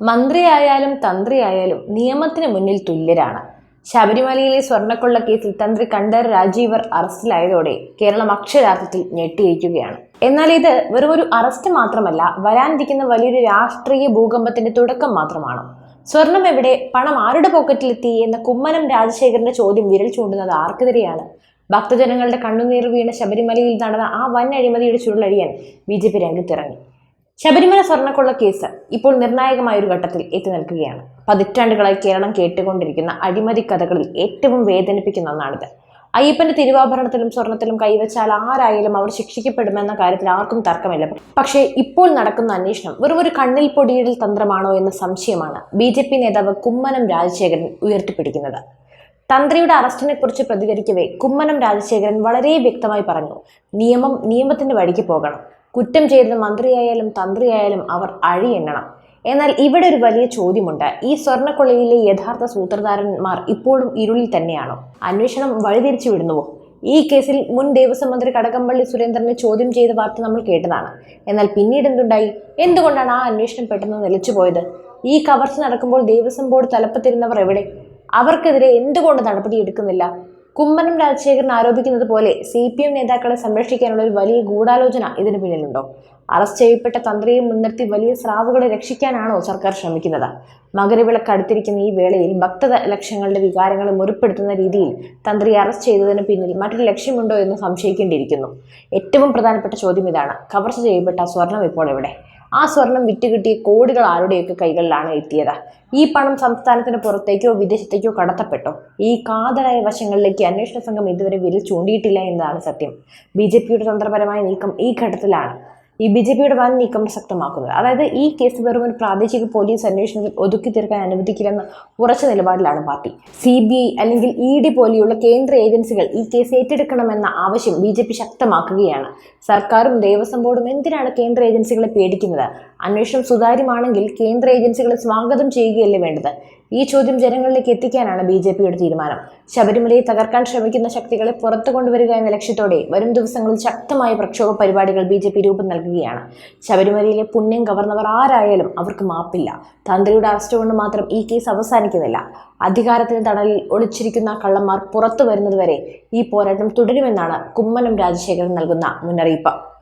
മന്ത്രിയായാലും തന്ത്രിയായാലും നിയമത്തിന് മുന്നിൽ തുല്യരാണ്. ശബരിമലയിലെ സ്വർണക്കൊള്ള കേസിൽ തന്ത്രി കണ്ഠർ രാജീവർ അറസ്റ്റിലായതോടെ കേരളം അക്ഷരാർത്ഥത്തിൽ ഞെട്ടിയിരിക്കുകയാണ്. എന്നാൽ ഇത് വെറും ഒരു അറസ്റ്റ് മാത്രമല്ല വരാനിരിക്കുന്ന വലിയൊരു രാഷ്ട്രീയ ഭൂകമ്പത്തിന്റെ തുടക്കം മാത്രമാണ്. സ്വർണം എവിടെ പണം ആരുടെ പോക്കറ്റിലെത്തി എന്ന കുമ്മനം രാജശേഖരന്റെ ചോദ്യം വിരൽ ചൂണ്ടുന്നത് ആർക്കെതിരെയാണ്? ഭക്തജനങ്ങളുടെ കണ്ണുനീർ വീണ ശബരിമലയിൽ നടന്ന ആ വൻ അഴിമതിയുടെ ചുരുളഴിയാൻ ബി ജെ പി രംഗത്തിറങ്ങി. ശബരിമല സ്വർണക്കൊള്ള കേസ് ഇപ്പോൾ നിർണായകമായ ഒരു ഘട്ടത്തിൽ എത്തി നിൽക്കുകയാണ്. പതിറ്റാണ്ടുകളായി കേരളം കേട്ടുകൊണ്ടിരിക്കുന്ന അഴിമതി കഥകളിൽ ഏറ്റവും വേദനിപ്പിക്കുന്ന ഒന്നാണിത്. അയ്യപ്പന്റെ തിരുവാഭരണത്തിലും സ്വർണത്തിലും കൈവച്ചാൽ ആരായാലും അവർ ശിക്ഷിക്കപ്പെടുമെന്ന കാര്യത്തിൽ ആർക്കും തർക്കമില്ല. പക്ഷേ ഇപ്പോൾ നടക്കുന്ന അന്വേഷണം വെറും ഒരു കണ്ണിൽ പൊടിയിടൽ തന്ത്രമാണോ എന്ന സംശയമാണ് ബി ജെ പി നേതാവ് കുമ്മനം രാജശേഖരൻ ഉയർത്തിപ്പിടിക്കുന്നത്. തന്ത്രിയുടെ അറസ്റ്റിനെ കുറിച്ച് പ്രതികരിക്കവേ കുമ്മനം രാജശേഖരൻ വളരെ വ്യക്തമായി പറഞ്ഞു നിയമം നിയമത്തിന്റെ വഴിക്ക് പോകണം. കുറ്റം ചെയ്തത് മന്ത്രിയായാലും തന്ത്രിയായാലും അവർ അഴിയെണ്ണണം എന്നാൽ ഇവിടെ ഒരു വലിയ ചോദ്യമുണ്ട്. ഈ സ്വർണക്കൊള്ളയിലെ യഥാർത്ഥ സൂത്രധാരന്മാർ ഇപ്പോഴും ഇരുളിൽ തന്നെയാണോ? അന്വേഷണം വഴിതിരിച്ചു വിടുന്നുവോ? ഈ കേസിൽ മുൻ ദേവസ്വം മന്ത്രി കടകംപള്ളി സുരേന്ദ്രനെ ചോദ്യം ചെയ്ത വാർത്ത നമ്മൾ കേട്ടതാണ്. എന്നാൽ പിന്നീട് എന്തുണ്ടായി? എന്തുകൊണ്ടാണ് ആ അന്വേഷണം പെട്ടെന്ന് നിലച്ചുപോയത്? ഈ കവർച്ച നടക്കുമ്പോൾ ദേവസ്വം ബോർഡ് തലപ്പത്തിരുന്നവർ എവിടെ? അവർക്കെതിരെ എന്തുകൊണ്ട് നടപടി എടുക്കുന്നില്ല? കുമ്മനം രാജശേഖരൻ ആരോപിക്കുന്നത് പോലെ സി പി എം നേതാക്കളെ സംരക്ഷിക്കാനുള്ള ഒരു വലിയ ഗൂഢാലോചന ഇതിന് പിന്നിലുണ്ടോ? അറസ്റ്റ് ചെയ്യപ്പെട്ട തന്ത്രിയെ മുൻനിർത്തി വലിയ സ്രാവുകളെ രക്ഷിക്കാനാണോ സർക്കാർ ശ്രമിക്കുന്നത്? മകരവിളക്ക് അടുത്തിരിക്കുന്ന ഈ വേളയിൽ ഭക്ത ലക്ഷ്യങ്ങളുടെ വികാരങ്ങളെ മുറിപ്പെടുത്തുന്ന രീതിയിൽ തന്ത്രി അറസ്റ്റ് ചെയ്തതിന് പിന്നിൽ മറ്റൊരു ലക്ഷ്യമുണ്ടോ എന്ന് സംശയിക്കേണ്ടിയിരിക്കുന്നു. ഏറ്റവും പ്രധാനപ്പെട്ട ചോദ്യം ഇതാണ്. കവർച്ച ചെയ്യപ്പെട്ട സ്വർണം ഇപ്പോൾ എവിടെ? ആ സ്വർണം വിറ്റുകിട്ടിയ കോടികൾ ആരുടെയൊക്കെ കൈകളിലാണ് എത്തിയത്? ഈ പണം സംസ്ഥാനത്തിന് പുറത്തേക്കോ വിദേശത്തേക്കോ കടത്തപ്പെട്ടോ? ഈ കാതലായ വശങ്ങളിലേക്ക് അന്വേഷണ സംഘം ഇതുവരെ വിരൽ ചൂണ്ടിയിട്ടില്ല എന്നതാണ് സത്യം. ബി ജെ പിയുടെ തന്ത്രപരമായ നീക്കം ഈ ഘട്ടത്തിലാണ്. ഈ ബി ജെ പിയുടെ വൻ നീക്കം ശക്തമാക്കുന്നത് അതായത് ഈ കേസ് വെറും ഒരു പ്രാദേശിക പോലീസ് അന്വേഷണത്തിൽ ഒതുക്കി തീർക്കാൻ അനുവദിക്കില്ലെന്ന ഉറച്ച നിലപാടിലാണ് പാർട്ടി. സി ബി ഐ അല്ലെങ്കിൽ ഇ ഡി പോലെയുള്ള കേന്ദ്ര ഏജൻസികൾ ഈ കേസ് ഏറ്റെടുക്കണമെന്ന ആവശ്യം ബി ജെ പി ശക്തമാക്കുകയാണ്. സർക്കാരും ദേവസ്വം ബോർഡും എന്തിനാണ് കേന്ദ്ര ഏജൻസികളെ പേടിക്കുന്നത്? അന്വേഷണം സുതാര്യമാണെങ്കിൽ കേന്ദ്ര ഏജൻസികളെ സ്വാഗതം ചെയ്യുകയല്ലേ വേണ്ടത്? ഈ ചോദ്യം ജനങ്ങളിലേക്ക് എത്തിക്കാനാണ് ബി ജെ പിയുടെ തീരുമാനം. ശബരിമലയെ തകർക്കാൻ ശ്രമിക്കുന്ന ശക്തികളെ പുറത്തു കൊണ്ടുവരിക എന്ന ലക്ഷ്യത്തോടെ വരും ദിവസങ്ങളിൽ ശക്തമായ പ്രക്ഷോഭ പരിപാടികൾ ബി ജെ പി രൂപം നൽകുകയാണ്. ശബരിമലയിലെ പുണ്യം കവർന്നവർ ആരായാലും അവർക്ക് മാപ്പില്ല. തന്ത്രിയുടെ അറസ്റ്റ് കൊണ്ട് മാത്രം ഈ കേസ് അവസാനിക്കുന്നില്ല. അധികാരത്തിന് തണലിൽ ഒളിച്ചിരിക്കുന്ന കള്ളന്മാർ പുറത്തു വരുന്നതുവരെ ഈ പോരാട്ടം തുടരുമെന്നാണ് കുമ്മനം രാജശേഖരൻ നൽകുന്ന മുന്നറിയിപ്പ്.